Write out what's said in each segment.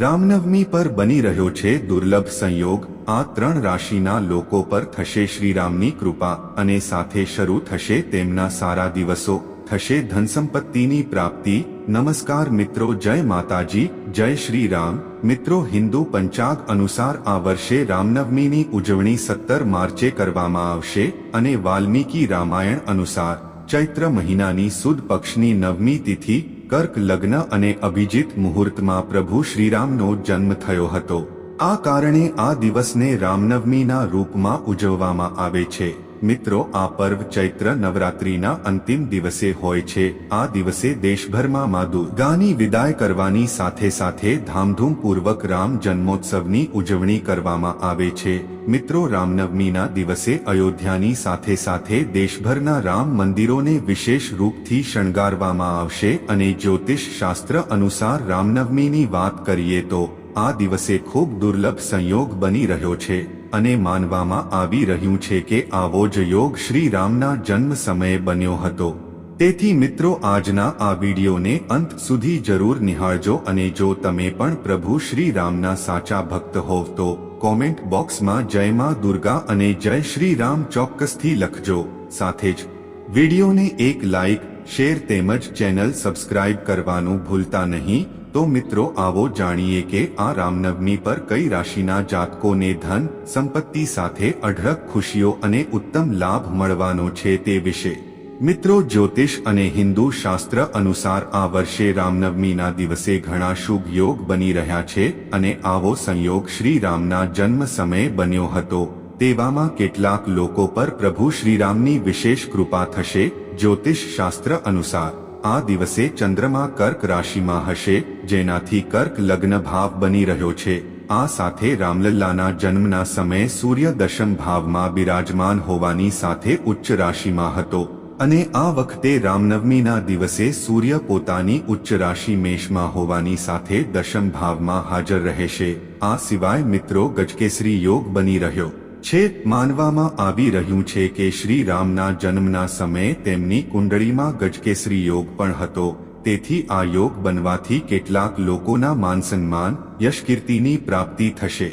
રામનવમી પર બની રહ્યો છે દુર્લભ સંયોગ. આ ત્રણ રાશિના લોકો પર થશે શ્રીરામની કૃપા અને સાથે શરૂ થશે તેમના સારા દિવસો. થશે ધનસંપત્તિની પ્રાપ્તિ. નમસ્કાર મિત્રો, જય માતાજી, જય શ્રી રામ મિત્રો, હિન્દુ પંચાગ અનુસાર આ વર્ષે રામનવમીની ઉજવણી સત્તર માર્ચે કરવામાં આવશે અને વાલ્મીકી રામાયણ અનુસાર ચૈત્ર મહિનાની સુદ પક્ષની નવમી તિથિ કર્ક લગ્ન અને અભિજીત મુહૂર્તમાં પ્રભુ શ્રીરામનો જન્મ થયો હતો. આ કારણે આ દિવસને રામનવમીના રૂપમાં ઉજવવામાં આવે છે. મિત્રો, આ પર્વ ચૈત્ર નવરાત્રિના અંતિમ દિવસે હોય છે. આ દિવસે દેશભરમાં મા દુર્ગાની વિદાય કરવાની સાથે સાથે ધામધૂમપૂર્વક રામ જન્મોત્સવની ઉજવણી કરવામાં આવે છે. મિત્રો, રામનવમીના દિવસે અયોધ્યાની સાથે સાથે દેશભરના રામ મંદિરોને વિશેષ રૂપથી શણગારવામાં આવશે અને જ્યોતિષ શાસ્ત્ર અનુસાર રામનવમીની વાત કરીએ તો, આ દિવસે ખૂબ દુર્લભ સંયોગ બની રહ્યો છે. અને માનવામાં આવી રહ્યું છે કે આવો જ યોગ શ્રી રામના જન્મ સમયે બન્યો હતો. તેથી મિત્રો, આજના આ વિડીયોને અંત સુધી જરૂર નિહાળજો અને જો તમે પણ પ્રભુ શ્રી રામના સાચા ભક્ત હોવ તો કોમેન્ટ બોક્સમાં જય માં દુર્ગા અને જય શ્રી રામ ચોક્કસથી લખજો. સાથે જ વિડીયોને એક લાઇક શેર તેમજ ચેનલ સબસ્ક્રાઇબ કરવાનું ભૂલતા નહીં. તો મિત્રો આવો જાણીએ કે આ રામનવમી પર કઈ રાશિના જાતકોને ધન, સંપત્તિ સાથે અઢળક ખુશીઓ અને ઉત્તમ લાભ મળવાનો છે તે વિશે. મિત્રો જ્યોતિષ અને હિન્દુ શાસ્ત્ર અનુસાર આ વર્ષે રામનવમીના દિવસે ઘણા શુભ યોગ બની રહ્યા છે અને આવો સંયોગ શ્રી રામના જન્મ સમયે બન્યો હતો. તેવામાં કેટલાક લોકો પર પ્રભુ શ્રીરામની વિશેષ કૃપા થશે, જ્યોતિષ શાસ્ત્ર અનુસાર. આ દિવસે ચંદ્રમા કર્ક રાશિમાં હશે, જેનાથી કર્ક લગ્ન ભાવ બની રહ્યો છે. આ સાથે રામલલ્લાના જન્મના સમયે સૂર્ય દશમ ભાવમાં બિરાજમાન હોવાની સાથે ઉચ્ચ રાશિમાં હતો. અને આ વખતે રામનવમીના દિવસે સૂર્ય પોતાની ઉચ્ચ રાશિ મેષમાં હોવાની સાથે દશમ ભાવમાં હાજર રહેશે. આ સિવાય મિત્રો ગજકેસરી યોગ બની રહ્યો. છે માનવામાં આવી રહ્યું છે કે શ્રી રામના જન્મના સમયે તેમની કુંડળીમાં ગજકેસરી યોગ પણ હતો. તેથી આ યોગ બનવાથી કેટલાક લોકોના માનસન્માન, યશકીર્તિની પ્રાપ્તિ થશે.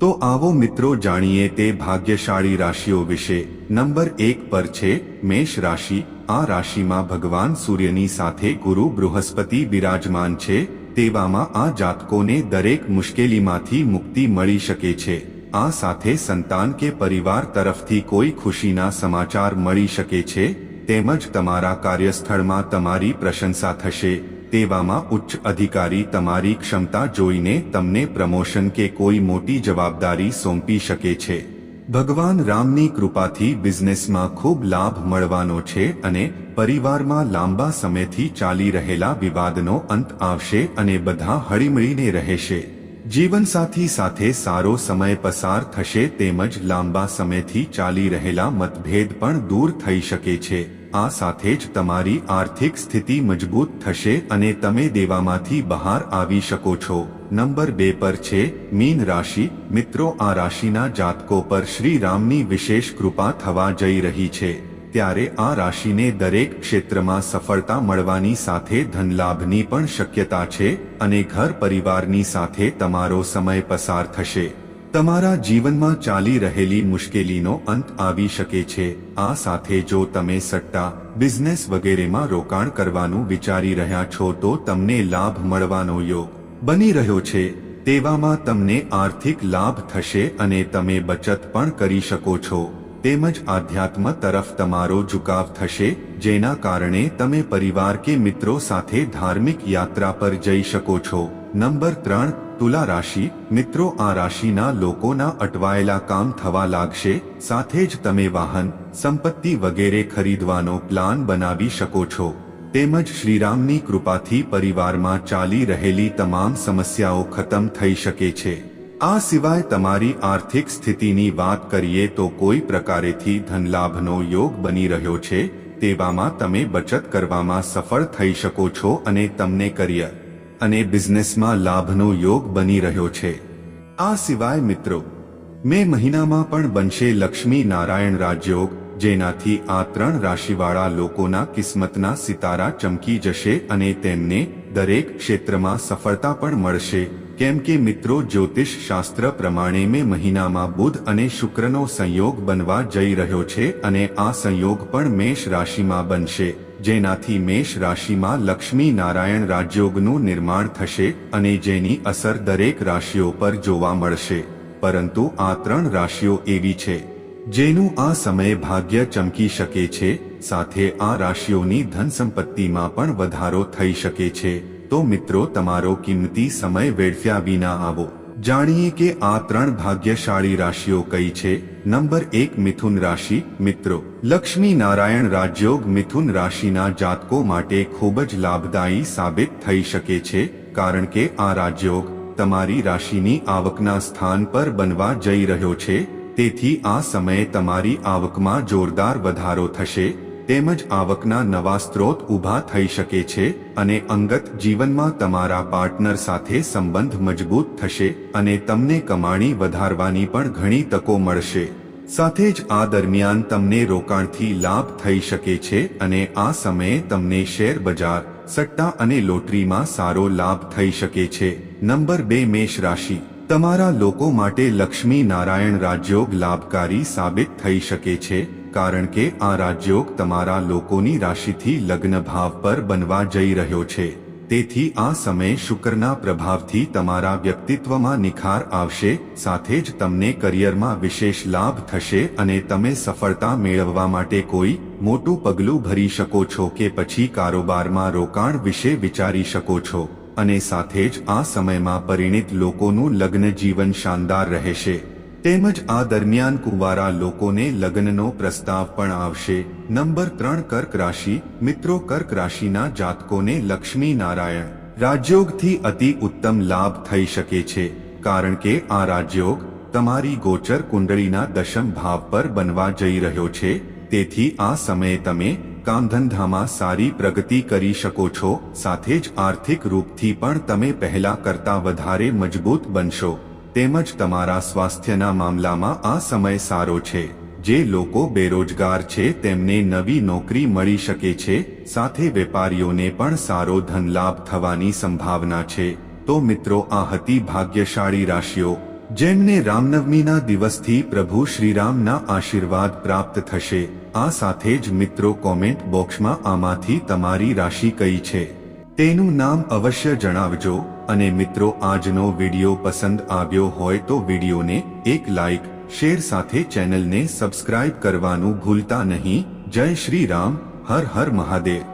તો આવો મિત્રો જાણીએ તે ભાગ્યશાળી રાશિઓ વિશે. નંબર એક પર છે, મેષ રાશિ. આ રાશિમાં ભગવાન સૂર્યની સાથે ગુરુ બૃહસ્પતિ બિરાજમાન છે. તેવામાં આ જાતકોને દરેક મુશ્કેલીમાંથી મુક્તિ મળી શકે છે. આ સાથે સંતાન કે પરિવાર તરફથી કોઈ ખુશીના સમાચાર મળી શકે છે? તેમજ તમારા કાર્યસ્થળમાં તમારી પ્રશંસા થશે, તેવામાં ઉચ્ચ અધિકારી તમારી ક્ષમતા જોઈને તમને પ્રમોશન કે કોઈ મોટી જવાબદારી સોંપી શકે છે. ભગવાન રામની કૃપાથી બિઝનેસમાં ખૂબ લાભ મળવાનો છે અને પરિવારમાં લાંબા સમયથી ચાલી રહેલા વિવાદનો અંત આવશે અને બધા હળીમળીને રહેશે. જીવનસાથી સાથે સારો સમય પસાર થશે તેમજ લાંબા સમયથી ચાલી રહેલા મતભેદ પણ દૂર થઈ શકે છે. આ સાથે જ તમારી આર્થિક સ્થિતિ મજબૂત થશે અને તમે દેવામાંથી બહાર આવી શકો છો. નંબર બે પર છે, મીન રાશિ. મિત્રો, આ રાશિના જાતકો પર શ્રી રામની વિશેષ કૃપા થવા જઈ રહી છે. ત્યારે આ રાશિને દરેક ક્ષેત્રમાં સફળતા મળવાની સાથે ધનલાભની પણ શક્યતા છે અને ઘર પરિવારની સાથે તમારો સમય પસાર થશે. તમારા જીવનમાં ચાલી રહેલી મુશ્કેલીનો અંત આવી શકે છે. આ સાથે જો તમે સટ્ટા, બિઝનેસ વગેરેમાં રોકાણ કરવાનું વિચારી રહ્યા છો તો તમને લાભ મળવાનો યોગ બની રહ્યો છે. તેવામાં તમને આર્થિક લાભ થશે અને તમે બચત પણ કરી શકો છો. તેમજ આધ્યાત્મ તરફ તમારો ઝુકાવ થશે, જેના કારણે તમે પરિવાર કે મિત્રો સાથે ધાર્મિક યાત્રા પર જઈ શકો છો. નંબર ત્રણ, તુલા રાશિ. મિત્રો, આ રાશિના લોકોના અટવાયેલા કામ થવા લાગશે, સાથે જ તમે વાહન, સંપત્તિ વગેરે ખરીદવાનો પ્લાન બનાવી શકો છો. તેમજ શ્રીરામની કૃપાથી પરિવારમાં ચાલી રહેલી તમામ સમસ્યાઓ ખતમ થઈ શકે છે. આ સિવાય તમારી આર્થિક સ્થિતિની વાત કરીએ તો કોઈ પ્રકારેથી ધનલાભનો યોગ બની રહ્યો છે, તેવામાં તમે બચત કરવામાં સફળ થઈ શકો છો અને તમને કરિયર અને બિઝનેસમાં લાભનો યોગ બની રહ્યો છે. આ સિવાય મિત્રો, મે મહિનામાં પણ બનશે લક્ષ્મી નારાયણ રાજયોગ, જેનાથી આ ત્રણ રાશિવાળા લોકોના કિસ્મતના સિતારા ચમકી જશે અને તેમને દરેક ક્ષેત્રમાં સફળતા પણ મળશે. કેમ કે મિત્રો, જ્યોતિષ શાસ્ત્ર પ્રમાણે મે મહિનામાં બુધ અને શુક્રનો સંયોગ બનવા જઈ રહ્યો છે અને આ સંયોગ પણ મેષ રાશિમાં બનશે, જેનાથી મેષ રાશિમાં લક્ષ્મી નારાયણ રાજયોગનું નિર્માણ થશે અને જેની અસર દરેક રાશિઓ પર જોવા મળશે. પરંતુ આ ત્રણ રાશિઓ એવી છે, જેનું આ સમયે ભાગ્ય ચમકી શકે છે સાથે આ રાશિઓની ધન સંપત્તિમાં પણ વધારો થઈ શકે છે. તો મિત્રો, તમારો કિંમતી સમય વેડફ્યા વિના આવો. જાણીએ કે આ ત્રણ ભાગ્યશાળી રાશિઓ કઈ છે? નંબર એક, મિથુન રાશિ. મિત્રો, લક્ષ્મી નારાયણ રાજયોગ મિથુન રાશિના જાતકો માટે ખૂબ જ લાભદાયી સાબિત થઈ શકે છે, કારણ કે આ રાજયોગ તમારી રાશિની આવકના સ્થાન પર બનવા જઈ રહ્યો છે. તેથી આ સમયે તમારી આવકમાં જોરદાર વધારો થશે. તેમજ આવકના નવા સ્ત્રોત ઊભા થઈ શકે છે અને અંગત જીવનમાં તમારા પાર્ટનર સાથે સંબંધ મજબૂત થશે અને તમને કમાણી વધારવાની પણ ઘણી તકો મળશે. સાથે જ આ દરમિયાન તમને રોકાણથી લાભ થઈ શકે છે અને આ સમયે તમને શેર બજાર, સટ્ટા અને લોટરીમાં સારો લાભ થઈ શકે છે. નંબર બે, મેષ રાશિ. તમારા લોકો માટે લક્ષ્મી નારાયણ રાજયોગ લાભકારી સાબિત થઈ શકે છે કારણ કે આ રાજયોગ તમારા લોકોની રાશિથી લગ્ન ભાવ પર બનવા જઈ રહ્યો છે. તેથી આ સમયે શુક્રના પ્રભાવથી તમારા વ્યક્તિત્વમાં નિખાર આવશે, સાથે જ તમને કરિયરમાં વિશેષ લાભ થશે અને તમે સફળતા મેળવવા માટે કોઈ મોટું પગલું ભરી શકો છો કે પછી કારોબારમાં રોકાણ વિશે વિચારી શકો છો. અને સાથે જ આ સમયમાં પરિણિત લોકોનું લગ્ન જીવન શાનદાર રહેશે. તેમજ આ દરમિયાન કુંવારા લોકોને લગ્નનો પ્રસ્તાવ પણ આવશે. નંબર ત્રણ કર્ક રાશિ, મિત્રો કર્ક રાશિના જાતકોને લક્ષ્મી નારાયણ. રાજયોગથી અતિ ઉત્તમ લાભ થઈ શકે છે. કારણ કે આ રાજયોગ તમારી ગોચર કુંડળીના દશમ ભાવ પર બનવા જઈ રહ્યો છે. તેથી આ સમયે તમે કામધંધામાં સારી પ્રગતિ કરી શકો છો. સાથે જ આર્થિક રૂપથી પણ તમે પહેલા કરતા વધારે મજબૂત બનશો. તેમજ તમારા સ્વાસ્થ્યના મામલામાં આ સમય સારો છે. જે લોકો બેરોજગાર છે, તેમને નવી નોકરી મળી શકે છે, સાથે વેપારીઓને પણ સારો ધનલાભ થવાની સંભાવના છે. તો મિત્રો, આ હતી ભાગ્યશાળી રાશિઓ. જેમને રામનવમીના દિવસથી પ્રભુ શ્રીરામના આશીર્વાદ પ્રાપ્ત થશે. આ સાથે જ મિત્રો, કોમેન્ટ બોક્સમાં આમાંથી તમારી રાશિ કઈ છે? તેનું નામ અવશ્ય જણાવજો અને મિત્રો આજનો વીડિયો પસંદ આવ્યો હોય તો વિડીયોને એક લાઇક શેર સાથે ચેનલને સબસ્ક્રાઇબ કરવાનું ભૂલતા નહીં. જય શ્રી રામ, હર હર મહાદેવ.